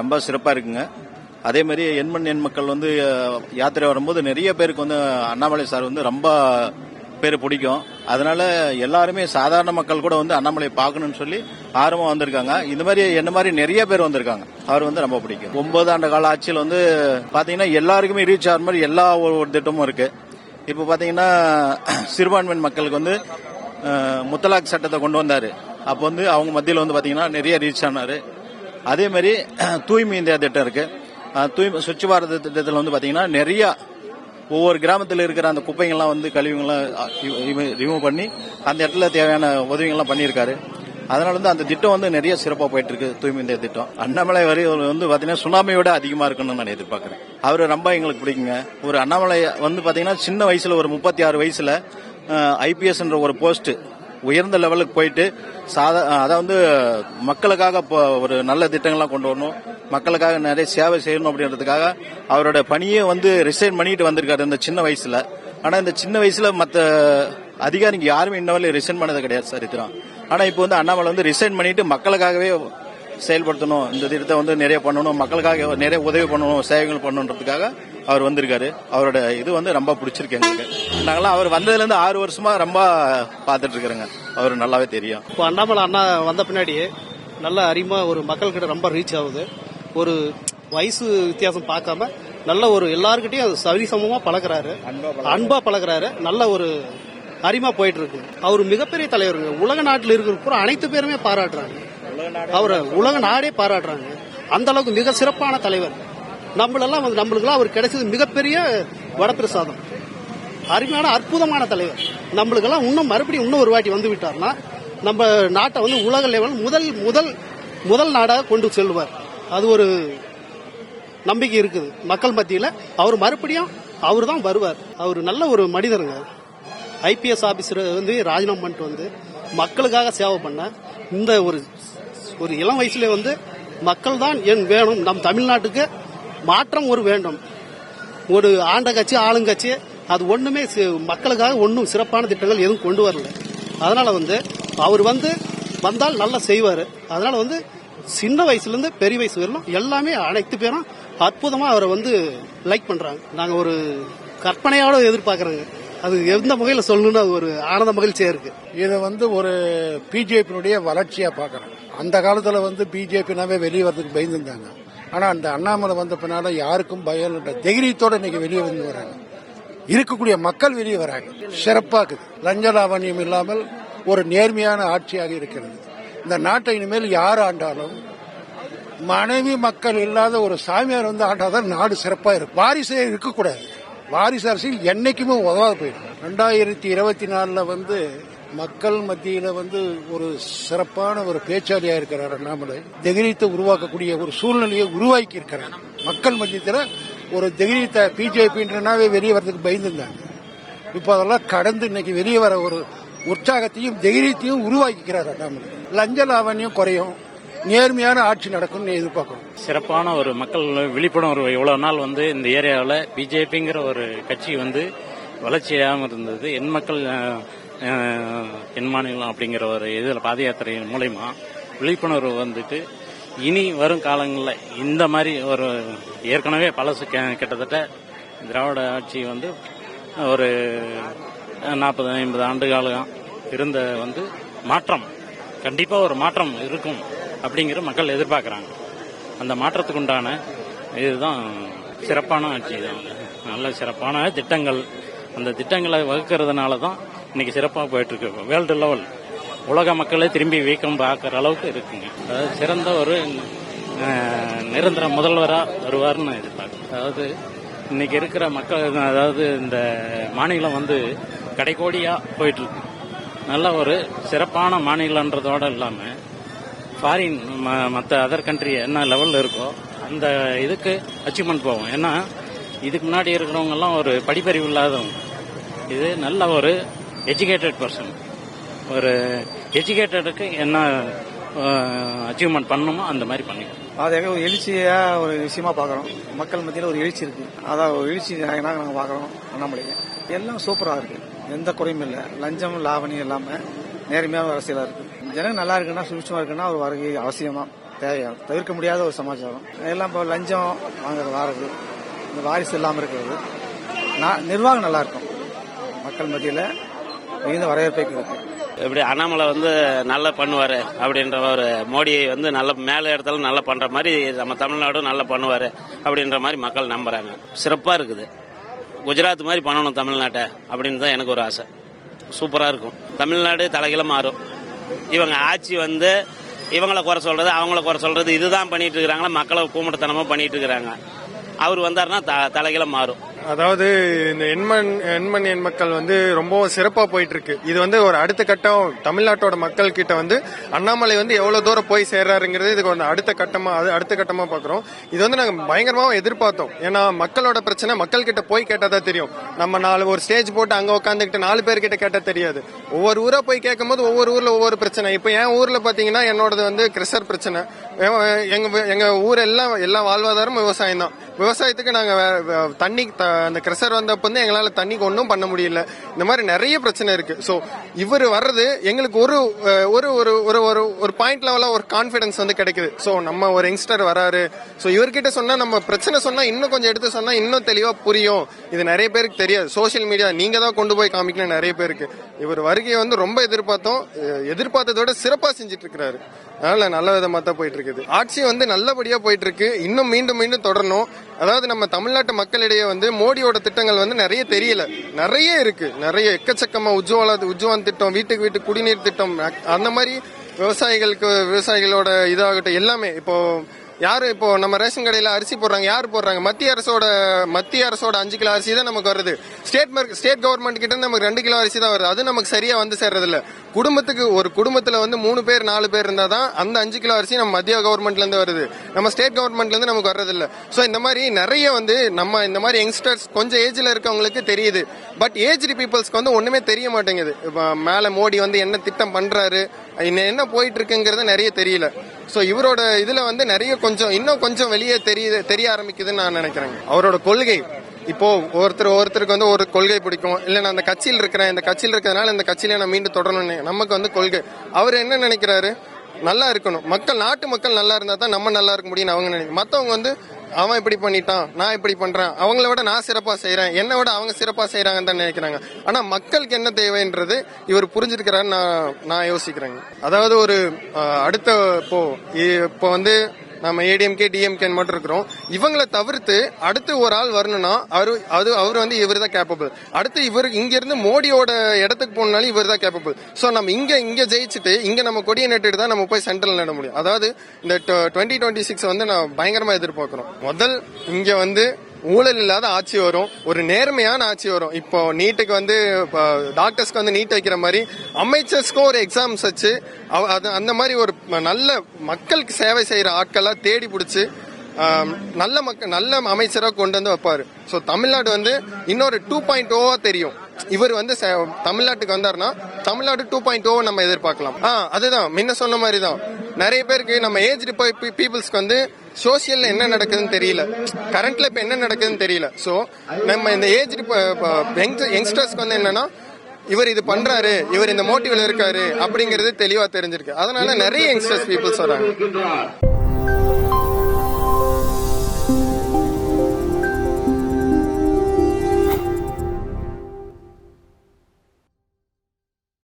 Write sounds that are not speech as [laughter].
ரொம்ப சிறப்பாக இருக்குங்க. அதே மாதிரி எண்மண் எண் மக்கள் வந்து யாத்திரை வரும்போது நிறைய பேருக்கு வந்து அண்ணாமலை சார் வந்து ரொம்ப பேர் பிடிக்கும். அதனால எல்லாருமே சாதாரண மக்கள் கூட வந்து அண்ணாமலை பார்க்கணும்னு சொல்லி ஆர்வம் வந்திருக்காங்க. இந்த மாதிரி என்ன மாதிரி நிறைய பேர் வந்திருக்காங்க. அவர் வந்து ரொம்ப பிடிக்கும். ஒன்பது ஆண்டு கால ஆட்சியில் வந்து பாத்தீங்கன்னா எல்லாருக்குமே ரீச் ஆகிற மாதிரி எல்லா ஒரு ஒரு திட்டமும் இருக்கு. இப்போ பாத்தீங்கன்னா சிறுபான்மையின் மக்களுக்கு வந்து முத்தலாக் சட்டத்தை கொண்டு வந்தாரு. அப்போ வந்து அவங்க மத்தியில் வந்து பாத்தீங்கன்னா நிறைய ரீச் ஆனாரு. அதே மாதிரி [clears throat] தூய்மை இந்தியா திட்டம் இருக்கு. தூய்மை சுவிட்ச் பாரத் திட்டத்தில் வந்து பார்த்தீங்கன்னா நிறையா ஒவ்வொரு கிராமத்தில் இருக்கிற அந்த குப்பைங்கள்லாம் வந்து கழிவுங்கள்லாம் ரிமூவ் பண்ணி அந்த இடத்துல தேவையான உதவிகள்லாம் பண்ணியிருக்காரு. அதனால வந்து அந்த திட்டம் வந்து நிறைய சிறப்பாக போயிட்டு இருக்கு தூய்மை இந்தியா திட்டம். அண்ணாமலை வரி வந்து பார்த்தீங்கன்னா சுனாமியோட அதிகமாக இருக்குன்னு நான் எதிர்பார்க்குறேன். அவர் ரொம்ப எங்களுக்கு பிடிக்குங்க. ஒரு அண்ணாமலை வந்து பார்த்தீங்கன்னா சின்ன வயசில் ஒரு முப்பத்தி ஆறு வயசில் ஐபிஎஸ்ன்ற ஒரு போஸ்ட்டு உயர்ந்த லெவலுக்கு போயிட்டு சாதா அதாவது மக்களுக்காக இப்போ ஒரு நல்ல திட்டங்கள்லாம் கொண்டு வரணும். மக்களுக்காக நிறைய சேவை செய்யணும் அப்படின்றதுக்காக அவரோட பணியை வந்து ரிசைன் பண்ணிட்டு வந்திருக்காரு இந்த சின்ன வயசுல. ஆனா இந்த சின்ன வயசுல மற்ற அதிகாரிங்க யாருமே இன்ன வரையும் ரிசைன் பண்ணது கிடையாது சரித்திரம் ஆனா இப்போ வந்து அண்ணாமலை வந்து ரிசைன் பண்ணிட்டு மக்களுக்காகவே செயல்படுத்தணும். இந்த திட்டத்தை வந்து நிறைய பண்ணணும். மக்களுக்காக நிறைய உதவி பண்ணணும் சேவைகள் பண்ணணுன்றதுக்காக அவர் வந்திருக்காரு. அவரோட இது வந்து ரொம்ப பிடிச்சிருக்கு எங்களுக்கு. நாங்களாம் அவர் வந்ததுலேருந்து ஆறு வருஷமா ரொம்ப பார்த்துட்டு இருக்கிறோங்க. அவர் நல்லாவே தெரியும். இப்போ அண்ணாமலை அண்ணா வந்த பின்னாடி நல்ல அறிமா ஒரு மக்கள்கிட்ட ரொம்ப ரீச் ஆகுது. ஒரு வயசு வித்தியாசம் பார்க்காம நல்ல ஒரு எல்லாருக்கிட்டையும் சரிசமமா பழகுறாரு. அன்பா பழகுறாரு. நல்ல ஒரு அரிமா போயிட்டு இருக்கு அவர் மிகப்பெரிய தலைவருங்க. உலக நாட்டில் இருக்கிற பூரா அனைத்து பேருமே பாராட்டுறாங்க. அவரை உலக நாடே பாராட்டுறாங்க. அந்த அளவுக்கு மிக சிறப்பான தலைவர். நம்மளெல்லாம் வந்து நம்மளுக்கெல்லாம் அவர் கிடைச்சது மிகப்பெரிய வடப்பிரசாதம். அருமையான அற்புதமான தலைவர். நம்மளுக்கெல்லாம் இன்னும் மறுபடியும் இன்னும் ஒரு வாட்டி வந்து விட்டார்னா நம்ம நாட்டை வந்து உலக லெவல் முதல் முதல் முதல் நாடாக கொண்டு செல்வார். அது ஒரு நம்பிக்கை இருக்குது. மக்கள் மத்தியில் அவர் மறுபடியும் அவர் தான் வருவார். அவர் நல்ல ஒரு மனிதருங்க ஐபிஎஸ் ஆஃபீஸர் வந்து ராஜினாமா பண்ணிட்டு வந்து மக்களுக்காக சேவை பண்ண இந்த ஒரு ஒரு இளம் வயசுல வந்து மக்கள் தான் என் வேணும். நம் தமிழ்நாட்டுக்கு மாற்றம் ஒரு வேண்டும். ஒரு ஆண்ட கட்சி ஆளுங்கட்சி அது ஒண்ணுமே மக்களுக்காக ஒன்றும் சிறப்பான திட்டங்கள் எதுவும் கொண்டு வரல. அதனால வந்து அவர் வந்து வந்தால் நல்லா செய்வார். அதனால வந்து சின்ன வயசுலேருந்து பெரிய வயசு வரலாம் எல்லாமே அனைத்து பேரும் அற்புதமா அவரை வந்து லைக் பண்றாங்க. நாங்க ஒரு கற்பனையோட எதிர்பார்க்குறோங்க. அது எந்த வகையில் சொல்லணும்னு அது ஒரு ஆனந்த மகிழ்ச்சியா இருக்கு. இதை வந்து ஒரு பிஜேபியினுடைய வளர்ச்சியா பார்க்கறேன் அந்த காலத்துல வந்து பிஜேபினாவே வெளியே வரதுக்கு பயந்துருந்தாங்க. ஆனா அந்த அண்ணாமலை வந்த பின்னால யாருக்கும் பயம் இல்லை. தைரியத்தோட இன்னைக்கு வெளியே வந்து வராங்க இருக்கக்கூடிய மக்கள் வெளியே வராங்க. சிறப்பாக இருக்குது லஞ்ச லாவணியம் இல்லாமல் ஒரு நேர்மையான ஆட்சியாக இருக்கிறது. இந்த நாட்டை இனிமேல் யார் ஆண்டாலும் மனைவி மக்கள் இல்லாத ஒரு சாமியார் வந்து ஆண்டாதான் நாடு சிறப்பாக இருக்கும். வாரிசே இருக்கக்கூடாது. வாரிசு அரசியல் என்னைக்குமே உதவாது போயிடும். ரெண்டாயிரத்தி இருபத்தி நாலுல வந்து மக்கள் மத்தியில வந்து ஒரு சிறப்பான ஒரு பேச்சாளியா இருக்கிறார் அண்ணாமலை. திகிரித்து உருவாக்கக்கூடிய ஒரு சூழ்நிலையை உருவாக்கி இருக்கிறார் மக்கள் மத்தியத்தில் ஒரு தைரியத்தை பிஜேபின்றனாவே வெளியே வரதுக்கு பயந்துருந்தாங்க இப்போ அதெல்லாம் கடந்து இன்னைக்கு வெளியே வர ஒரு உற்சாகத்தையும் தைரியத்தையும் உருவாக்கிக்கிறார் அண்ணாமலை லஞ்ச லாவண்யம் குறையும். நேர்மையான ஆட்சி நடக்கும்னு எதிர்பார்க்கணும் சிறப்பான ஒரு மக்கள் விழிப்புணர்வு இவ்வளவு நாள் வந்து இந்த ஏரியாவில் பிஜேபிங்கிற ஒரு கட்சி வந்து வளர்ச்சியாகவும் இருந்தது. என் மக்கள் என் மாநிலம் அப்படிங்கிற ஒரு இதில் பாத யாத்திரையின் மூலயமா விழிப்புணர்வு வந்துட்டு இனி வரும் காலங்களில் இந்த மாதிரி ஒரு ஏற்கனவே பழசு கிட்டத்தட்ட திராவிட ஆட்சி வந்து ஒரு நாற்பது ஐம்பது ஆண்டு காலம் இருந்த வந்து மாற்றம். கண்டிப்பாக ஒரு மாற்றம் இருக்கும் அப்படிங்கிற மக்கள் எதிர்பார்க்குறாங்க. அந்த மாற்றத்துக்கு உண்டான இதுதான் சிறப்பான ஆட்சி தான். நல்ல சிறப்பான திட்டங்கள். அந்த திட்டங்களை வகுக்கிறதுனால தான் இன்னைக்கு சிறப்பாக போயிட்டு இருக்கு. World level. உலக மக்களை திரும்பி வீக்கம் பார்க்குற அளவுக்கு இருக்குங்க. அதாவது சிறந்த ஒரு நிரந்தர முதல்வராக வருவார்னு எதிர்பார்க்கிறேன். அதாவது இன்னைக்கு இருக்கிற மக்கள் அதாவது இந்த மாநிலம் வந்து கடைக்கோடியா போயிட்டு இருக்கு நல்ல ஒரு சிறப்பான மாநிலன்றதோடு இல்லாமல் ஃபாரின் மற்ற அதர் கண்ட்ரி என்ன லெவலில் இருக்கோ அந்த இதுக்கு அச்சீவ்மெண்ட் போவோம். ஏன்னா இதுக்கு முன்னாடி இருக்கிறவங்கெல்லாம் ஒரு படிப்பறிவு இல்லாதவங்க. இது நல்ல ஒரு எஜுகேட்டட் பர்சன் ஒரு எஜுகேட்டடுக்கு என்ன அச்சீவ்மெண்ட் பண்ணணுமோ அந்த மாதிரி பண்ணிக்கணும். அது எங்க ஒரு எழுச்சியா ஒரு விஷயமா பாக்குறோம் மக்கள் மத்தியில ஒரு எழுச்சி இருக்கு. அதான் ஒரு எழுச்சி நாயகனாக நாங்க பாக்குறோம் அண்ணாமலையை எல்லாம் சூப்பரா இருக்கு. எந்த குறையும் இல்ல. லஞ்சம் லாவணி இல்லாம நேர்மையான அரசியலா இருக்கு. ஜனங்கள் நல்லா இருக்குன்னா சுபிட்சமா இருக்குன்னா ஒரு வருகை அவசியமாக தான் தவிர்க்க முடியாத ஒரு சமாச்சாரம். எல்லாம் இப்போ லஞ்சம் வாங்குறது வாரது. இந்த வாரிசு இல்லாமல் இருக்கிறது. நான் நிர்வாகம் நல்லா இருக்கும். மக்கள் மத்தியில் மிகுந்த வரவேற்பை கொடுக்கும். இப்படி அண்ணாமலை வந்து நல்லா பண்ணுவாரு அப்படின்ற ஒரு மோடி வந்து நல்ல மேல இடத்துல நல்லா பண்ற மாதிரி நம்ம தமிழ்நாடும் நல்லா பண்ணுவாரு அப்படின்ற மாதிரி மக்கள் நம்புறாங்க. சிறப்பா இருக்குது. குஜராத் மாதிரி பண்ணணும் தமிழ்நாட்டை அப்படின்னு தான் எனக்கு ஒரு ஆசை. சூப்பரா இருக்கும். தமிழ்நாடு தலைகில மாறும். இவங்க ஆட்சி வந்து இவங்களை குறை சொல்றது அவங்கள குறை சொல்றது இதுதான் பண்ணிட்டு இருக்கிறாங்களா மக்களை கூமட்டத்தனமா பண்ணிட்டு இருக்கிறாங்க. அவர் வந்தாருன்னா த- தலைகில மாறும். அதாவது இந்த எண்மண் எண்மண் எண் மக்கள் வந்து ரொம்ப சிறப்பா போயிட்டு இருக்கு இது வந்து ஒரு அடுத்த கட்டம் தமிழ்நாட்டோட மக்கள் கிட்ட வந்து அண்ணாமலை வந்து எவ்வளவு தூரம் போய் சேர்றாருங்கிறது இதுக்கு வந்து அடுத்த கட்டமா அது அடுத்த கட்டமா பாக்குறோம். இது வந்து நாங்க பயங்கரமா எதிர்பார்த்தோம். ஏன்னா மக்களோட பிரச்சனை மக்கள் கிட்ட போய் கேட்டாதான் தெரியும். நம்ம நாலு ஒரு ஸ்டேஜ் போட்டு அங்க உட்காந்துக்கிட்டு நாலு பேர் கிட்ட கேட்டா தெரியாது. ஒவ்வொரு ஊரா போய் கேட்கும்போது ஒவ்வொரு ஊர்ல ஒவ்வொரு பிரச்சனை. இப்போ என் ஊர்ல பாத்தீங்கன்னா என்னோடது வந்து கிரெஷர் பிரச்சனை. எங்க எங்க ஊர் எல்லாம் எல்லா வாழ்வாதாரம் விவசாயம் தான் விவசாயத்துக்கு நாங்கள் தண்ணி த- அந்த கிரஷர் வந்தப்போ வந்து எங்களால் தண்ணிக்கு ஒன்றும் பண்ண முடியல. இந்த மாதிரி நிறைய பிரச்சனை இருக்கு. ஸோ இவர் வர்றது எங்களுக்கு ஒரு ஒரு ஒரு ஒரு ஒரு ஒரு பாயிண்ட் லெவலாக ஒரு கான்ஃபிடன்ஸ் வந்து கிடைக்குது. ஸோ நம்ம ஒரு யங்ஸ்டர் வராரு. ஸோ இவர்கிட்ட சொன்னால் நம்ம பிரச்சனை சொன்னால் இன்னும் கொஞ்சம் எடுத்து சொன்னால் இன்னும் தெளிவாக புரியும். இது நிறைய பேருக்கு தெரியாது. சோஷியல் மீடியா நீங்கள் தான் கொண்டு போய் காமிக்கணும் நிறைய பேருக்கு. இவர் வருகையை வந்து ரொம்ப எதிர்பார்த்தோம். எதிர்பார்த்ததோட சிறப்பாக செஞ்சுட்டு இருக்கிறாரு அதனால நல்ல விதமாக தான் போயிட்டு இருக்குது ஆட்சி வந்து நல்லபடியாக போயிட்டு இருக்கு இன்னும் மீண்டும் மீண்டும் தொடரணும். அதாவது நம்ம தமிழ்நாட்டு மக்களிடையே வந்து மோடியோட திட்டங்கள் வந்து நிறைய தெரியல. நிறைய இருக்கு. நிறைய எக்கச்சக்கமா உஜ்வாலா உஜ்வான் திட்டம் வீட்டுக்கு வீட்டு குடிநீர் திட்டம் அந்த மாதிரி விவசாயிகளுக்கு விவசாயிகளோட இதாகட்டும் எல்லாமே. இப்போ யாரு இப்போ நம்ம ரேஷன் கடையில அரிசி போடுறாங்க யாரு போடுறாங்க? மத்திய அரசோட மத்திய அரசோட அஞ்சு கிலோ அரிசி தான் நமக்கு வருது. ஸ்டேட் மார்க் ஸ்டேட் கவர்மெண்ட் கிட்ட நமக்கு ரெண்டு கிலோ அரிசி தான் வருது. அது நமக்கு சரியா வந்து சேர்றது இல்ல குடும்பத்துக்கு ஒரு குடும்பத்துல வந்து மூணு பேர் நாலு பேர் இருந்தா தான் அந்த அஞ்சு கிலோ அரிசி நம்ம மத்திய கவர்மெண்ட்ல இருந்து வருது. நம்ம ஸ்டேட் கவர்மெண்ட்ல இருந்து நமக்கு வர்றது இல்ல சோ இந்த மாதிரி நிறைய வந்து நம்ம இந்த மாதிரி யங்ஸ்டர்ஸ் கொஞ்சம் ஏஜ்ல இருக்கவங்களுக்கு தெரியுது. பட் ஏஜ்டு பீப்புள்ஸ்க்கு வந்து ஒண்ணுமே தெரிய மாட்டேங்குது. இப்போ மேல மோடி வந்து என்ன திட்டம் பண்றாரு இன்னும் என்ன போயிட்டு இருக்குங்கிறது நிறைய தெரியல. சோ இவரோட இதுல வந்து நிறைய கொஞ்சம் இன்னும் கொஞ்சம் வெளியே தெரிய தெரிய ஆரம்பிக்குதுன்னு நான் நினைக்கிறேன் அவரோட கொள்கை. இப்போ ஒருத்தர் ஒருத்தருக்கு வந்து ஒரு கொள்கை பிடிக்கும். இல்ல நான் அந்த கட்சியில் இருக்கிறேன் இந்த கட்சியில் இருக்கிறதுனால இந்த கட்சியில நான் மீண்டும் தொடரணும்னு நமக்கு வந்து கொள்கை. அவர் என்ன நினைக்கிறாரு? நல்லா இருக்கணும். மக்கள் நாட்டு மக்கள் நல்லா இருந்தா தான் நம்ம நல்லா இருக்க முடியும்னு அவங்க நினைக்க மத்தவங்க வந்து அவன் இப்படி பண்ணிட்டான் நான் இப்படி பண்றேன் அவங்கள விட நான் சிறப்பா செய்யறேன் என்னை விட அவங்க சிறப்பா செய்யறாங்கன்னு தான் நினைக்கிறாங்க. ஆனா மக்களுக்கு என்ன தேவைன்றது இவர் புரிஞ்சிருக்கிறாரு நான் நான் யோசிக்கிறேங்க. அதாவது ஒரு அடுத்த இப்போ இப்போ வந்து நம்ம ஏடிஎம்கே டிஎம்கேன்னு மட்டும் இருக்கிறோம். இவங்களை தவிர்த்து அடுத்து ஒரு ஆள் வரணும்னா அவர் அது அவர் வந்து இவர் தான் கேப்பபிள் அடுத்து இவர் இங்கிருந்து மோடியோட இடத்துக்கு போனாலும் இவர் தான் கேப்பபிள் ஸோ நம்ம இங்கே இங்கே ஜெயிச்சுட்டு இங்கே நம்ம கொடியை நட்டுட்டு தான் நம்ம போய் சென்ட்ரல் நட முடியும். அதாவது இந்த டுவெண்ட்டி டுவெண்ட்டி சிக்ஸ் வந்து நான் பயங்கரமாக எதிர்பார்க்குறோம். முதல் இங்கே வந்து ஊழல் இல்லாத ஆட்சி வரும். ஒரு நேர்மையான ஆட்சி வரும். இப்போ நீட்டுக்கு வந்து டாக்டர்ஸ்க்கு வந்து நீட் வைக்கிற மாதிரி அமைச்சர்ஸ்க்கும் ஒரு எக்ஸாம்ஸ் வச்சு அது அந்த மாதிரி ஒரு நல்ல மக்களுக்கு சேவை செய்கிற ஆட்களாக தேடி பிடிச்சி நல்ல மக்கள் நல்ல அமைச்சராக கொண்டு வந்து வைப்பார். ஸோ தமிழ்நாடு வந்து இன்னொரு டூ பாயிண்ட் ஓவா தெரியும். இவர் வந்து தமிழ்நாட்டுக்கு வந்தாருன்னா தமிழ்நாடு டூ பாயிண்ட் ஓ நம்ம எதிர்பார்க்கலாம். ஆ அதுதான். முன்ன சொன்ன மாதிரி தான் நிறைய பேருக்கு நம்ம ஏஜ் பீப்புள்ஸ்க்கு வந்து சோசியல்ல என்ன நடக்குதுன்னு தெரியல. கரண்ட்ல இப்ப என்ன நடக்குதுன்னு தெரியல. சோ நம்ம இந்த ஏஜ் யங்ஸ்டர்ஸ்க்கு வந்து என்னன்னா இவர் இது பண்றாரு இவர் இந்த மோட்டிவ்ல இருக்காரு அப்படிங்கிறது தெளிவா தெரிஞ்சிருக்கு. அதனால நிறைய யங்ஸ்டர்ஸ் பீப்புள்ஸ் வராங்க.